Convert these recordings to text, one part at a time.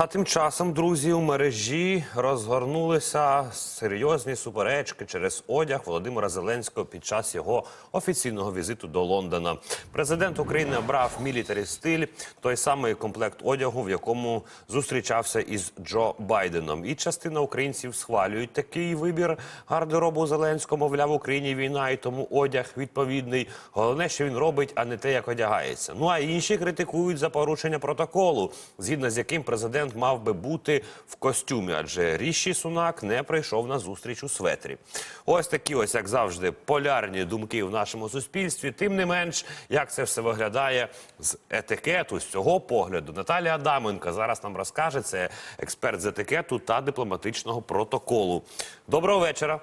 А тим часом, друзі, у мережі розгорнулися серйозні суперечки через одяг Володимира Зеленського під час його офіційного візиту до Лондона. Президент України обрав мілітарі стиль, той самий комплект одягу, в якому зустрічався із Джо Байденом. І частина українців схвалюють такий вибір гардеробу Зеленського. Мовляв, в Україні війна, і тому одяг відповідний. Головне, що він робить, а не те, як одягається. Ну а інші критикують за порушення протоколу, згідно з яким президент мав би бути в костюмі, адже Ріші Сунак не прийшов на зустріч у светрі. Ось такі, ось як завжди, полярні думки в нашому суспільстві. Тим не менш, як це все виглядає з етикету, з цього погляду. Наталія Адаменка зараз нам розкаже. Це експерт з етикету та дипломатичного протоколу. Доброго вечора.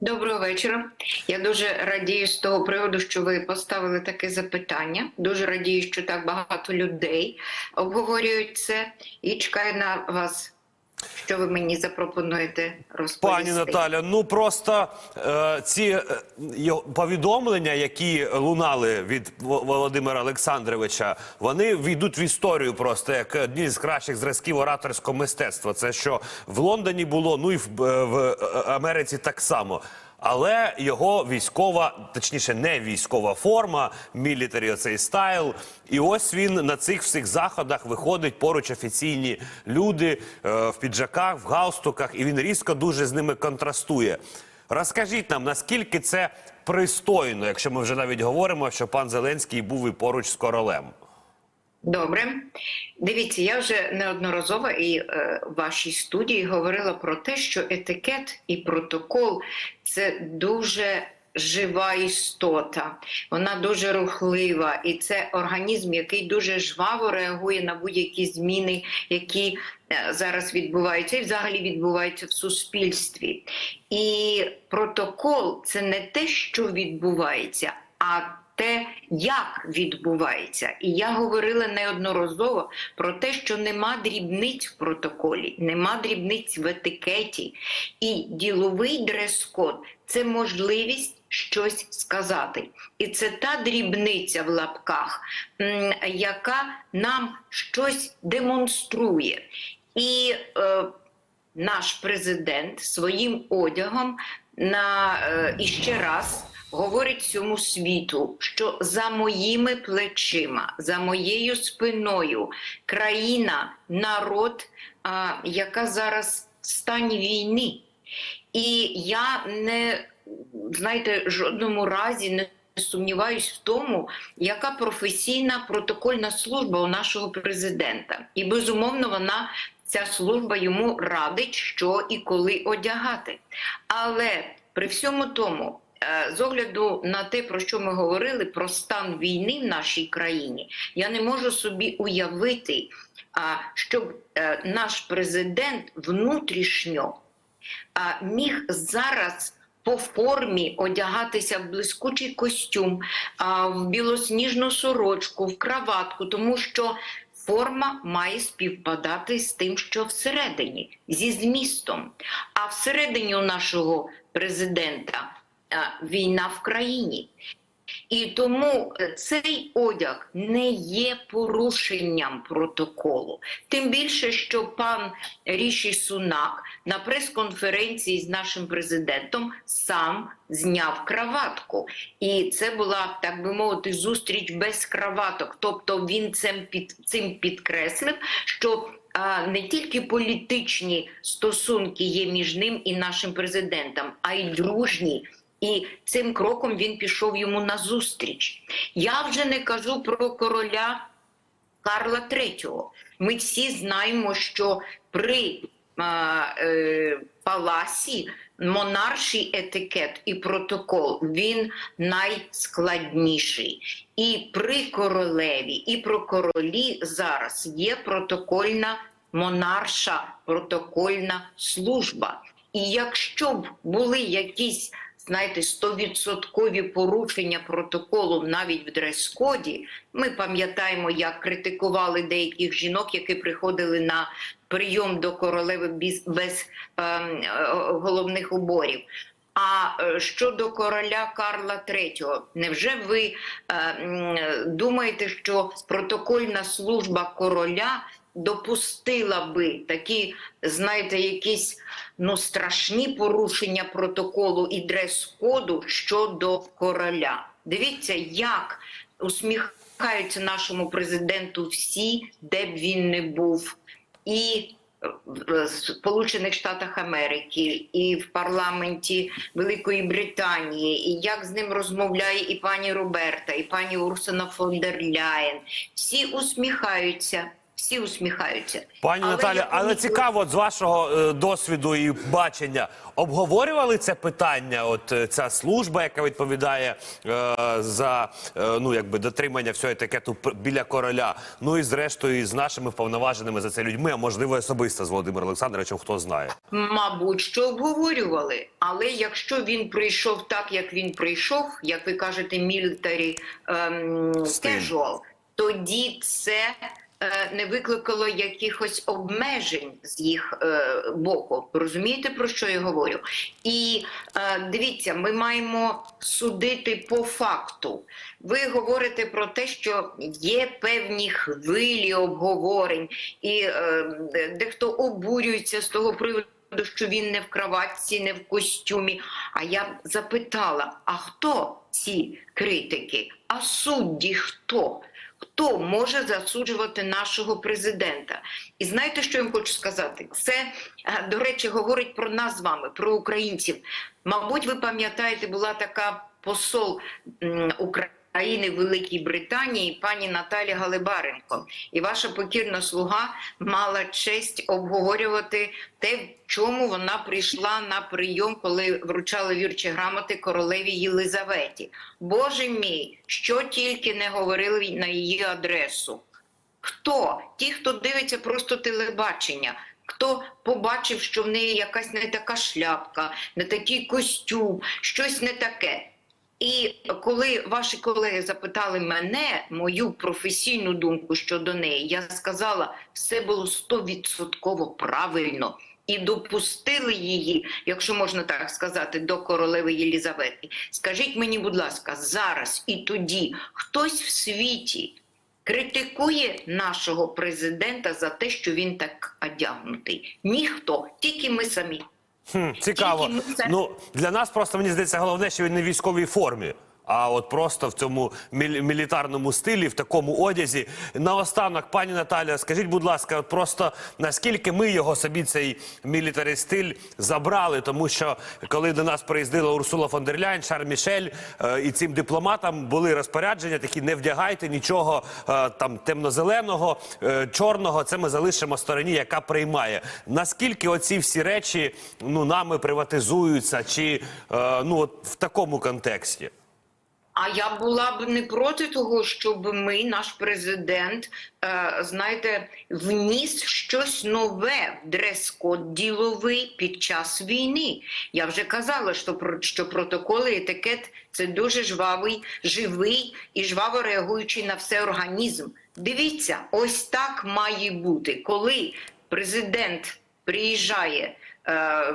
Доброго вечора. Я дуже радію з того приводу, що ви поставили таке запитання. Дуже радію, що так багато людей обговорюють це і чекаю на вас. Що ви мені запропонуєте розповісти? Пані Наталя, ну просто е, ці е, повідомлення, які лунали від Володимира Олександровича, вони війдуть в історію просто як одні з кращих зразків ораторського мистецтва. Це що в Лондоні було, ну і в, в, в е, Америці так само. Але його військова, точніше, не військова форма, мілітарі оцей стайл. І ось він на цих всіх заходах виходить поруч офіційні люди е, в піджаках, в галстуках, і він різко дуже з ними контрастує. Розкажіть нам, наскільки це пристойно, якщо ми вже навіть говоримо, що пан Зеленський був і поруч з королем. Добре, дивіться, я вже неодноразово і е, в вашій студії говорила про те, що етикет і протокол це дуже жива істота, вона дуже рухлива, і це організм, який дуже жваво реагує на будь-які зміни, які е, зараз відбуваються, і взагалі відбуваються в суспільстві. І протокол це не те, що відбувається, а те, як відбувається, і я говорила неодноразово про те, що нема дрібниць в протоколі, нема дрібниць в етикеті, і діловий дрес-код це можливість щось сказати. І це та дрібниця в лапках, яка нам щось демонструє. І е, наш президент своїм одягом на е, іще раз говорить всьому світу, що за моїми плечима, за моєю спиною країна, народ, а, яка зараз в стані війни. І я не знаєте, жодному разі не сумніваюсь в тому, яка професійна протокольна служба у нашого президента. І безумовно, вона ця служба йому радить, що і коли одягати. Але при всьому тому. Е, З огляду на те, про що ми говорили, про стан війни в нашій країні, я не можу собі уявити, щоб е, наш президент внутрішньо міг зараз по формі одягатися в блискучий костюм, в білосніжну сорочку, в краватку, тому що форма має співпадати з тим, що всередині, зі змістом. А всередині у нашого президента війна в країні. І тому е, цей одяг не є порушенням протоколу. Тим більше, що пан Ріші Сунак на прес-конференції з нашим президентом сам зняв краватку. І це була, так би мовити, зустріч без краваток. Тобто він цим, під, цим підкреслив, що а, не тільки політичні стосунки є між ним і нашим президентом, а й дружні. І цим кроком він пішов йому на зустріч. Я вже не кажу про короля Карла III. Ми всі знаємо, що при а, е, паласі монарший етикет і протокол він найскладніший. І при королеві, і про королі зараз є протокольна монарша, протокольна служба. І якщо б були якісь знаєте, стовідсоткові порушення протоколу навіть в дрес-коді. Ми пам'ятаємо, як критикували деяких жінок, які приходили на прийом до королеви без, без ем, е, головних уборів. А е, щодо короля Карла III, невже ви е, думаєте, що протокольна служба короля допустила би такі, знаєте, якісь ну страшні порушення протоколу і дрес-коду щодо короля. Дивіться, як усміхаються нашому президенту всі, де б він не був, і в Сполучених Штатах Америки, і в парламенті Великої Британії, і як з ним розмовляє і пані Роберта, і пані Урсуна фон дер Ляєн. Всі усміхаються. Всі усміхаються. Пані Але Наталі, але цікаво, з вашого е, досвіду і бачення, обговорювали це питання? От е, ця служба, яка відповідає е, за е, ну якби дотримання всього етикету біля короля. Ну і зрештою, з нашими вповноваженими за це людьми, а можливо особисто з Володимиром Олександровичем, хто знає. Мабуть, що обговорювали. Але якщо він прийшов так, як він прийшов, як ви кажете, military ем, casual, тоді це не викликало якихось обмежень з їх е, боку. Розумієте, про що я говорю? І е, дивіться, ми маємо судити по факту. Ви говорите про те, що є певні хвилі обговорень, і е, дехто обурюється з того приводу. Що він не в краватці, не в костюмі. А я запитала: а хто ці критики? А судді хто? Хто може засуджувати нашого президента? І знаєте, що я вам хочу сказати? Це, е, до речі, говорить про нас з вами, про українців. Мабуть, ви пам'ятаєте, була така посол України в Великій Британії, пані Наталя Галибаренко. І ваша покірна слуга мала честь обговорювати те, в чому вона прийшла на прийом, коли вручали вірчі грамоти королеві Єлизаветі. Боже мій, що тільки не говорили на її адресу. Хто? Ті, хто дивиться просто телебачення. Хто побачив, що в неї якась не така шляпка, не такий костюм, щось не таке. І коли ваші колеги запитали мене, мою професійну думку щодо неї, я сказала, все було стовідсотково правильно. І допустили її, якщо можна так сказати, до королеви Єлізавети. Скажіть мені, будь ласка, зараз і тоді хтось в світі критикує нашого президента за те, що він так одягнутий? Ніхто, тільки ми самі. Хм, цікаво. Ну для нас просто мені здається головне, що він не в військовій формі. А от просто в цьому мілітарному стилі, в такому одязі. Наостанок, пані Наталя, скажіть, будь ласка, просто наскільки ми його собі цей мілітарий стиль забрали, тому що коли до нас приїздила Урсула фон дер Ляйн, Шарль Мішель е, і цим дипломатам були розпорядження, такі не вдягайте нічого е, там темно-зеленого, е, чорного. Це ми залишимо стороні, яка приймає. Наскільки оці всі речі ну нами приватизуються, чи е, ну от в такому контексті? А я була б не проти того, щоб ми, наш президент, е, знаєте, вніс щось нове в дрес-код діловий під час війни. Я вже казала, що що протоколи етикет це дуже жвавий, живий і жваво реагуючий на все організм. Дивіться, ось так має бути, коли президент приїжджає. Е,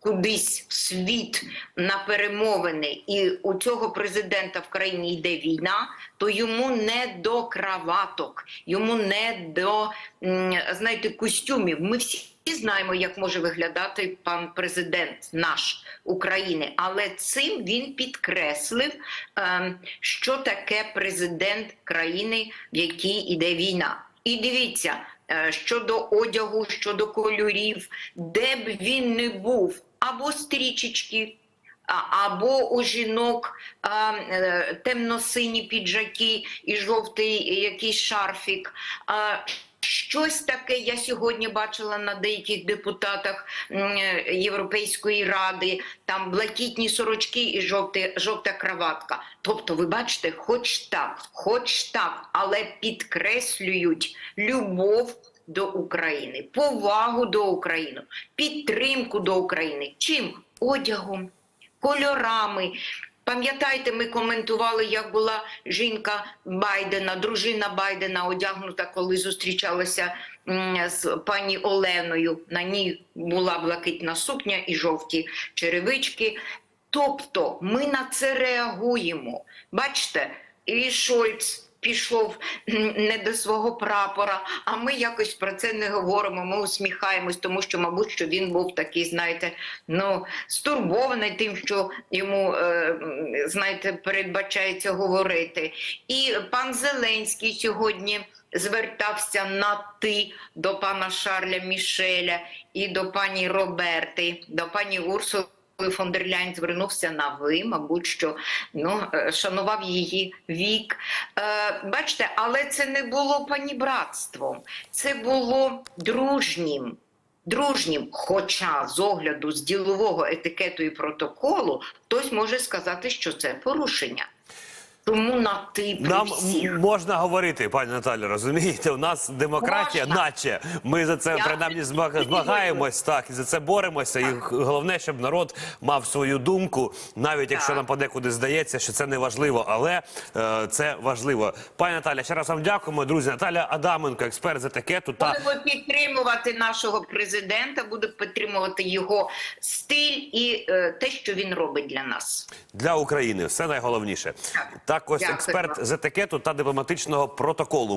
Кудись в світ на перемовини, і у цього президента в країні йде війна, то йому не до краваток, йому не до знаєте, костюмів. Ми всі знаємо, як може виглядати пан президент наш України, але цим він підкреслив, ем, що таке президент країни, в якій іде війна. І дивіться. е, Щодо одягу, щодо кольорів, де б він не був, або стрічечки, або у жінок е, темно-сині піджаки і жовтий якийсь шарфік. Щось таке я сьогодні бачила на деяких депутатах е, Європейської ради, там блакитні сорочки і жовте, жовта краватка. Тобто, ви бачите, хоч так, хоч так, але підкреслюють любов до України, повагу до України, підтримку до України. Чим? Одягом, кольорами. Пам'ятаєте, ми коментували, як була жінка Байдена, дружина Байдена одягнута, коли зустрічалася з пані Оленою. На ній була блакитна сукня і жовті черевички. Тобто ми на це реагуємо. Бачите, і Шольц пішов не до свого прапора. А ми якось про це не говоримо. Ми усміхаємось, тому що, мабуть, що він був такий, знаєте, ну стурбований тим, що йому е, знаєте, передбачається говорити. І пан Зеленський сьогодні. Звертався на ти до пана Шарля Мішеля і до пані Роберти, до пані Урсули фон дер Ляйн звернувся на ви, мабуть, що ну, е, шанував її вік. Е, бачите, але це не було панібратством, це було дружнім. Дружнім, хоча з огляду з ділового етикету і протоколу, хтось може сказати, що це порушення. Тому на ти Нам всіх. можна говорити, пані Наталі, розумієте? У нас демократія, Можна. наче ми за це Я принаймні змагаємось, так і за це боремося. І головне, щоб народ мав свою думку, навіть якщо нам подекуди здається, що це не важливо, але е, це важливо. Пані Наталя, ще раз вам дякуємо, друзі. Наталя Адаменко, експерт з етикету та Будемо підтримувати нашого президента, будемо підтримувати його стиль і е, те, що він робить для нас. для України. Все найголовніше. Так. Так, ось Дякую експерт з етикету та дипломатичного протоколу.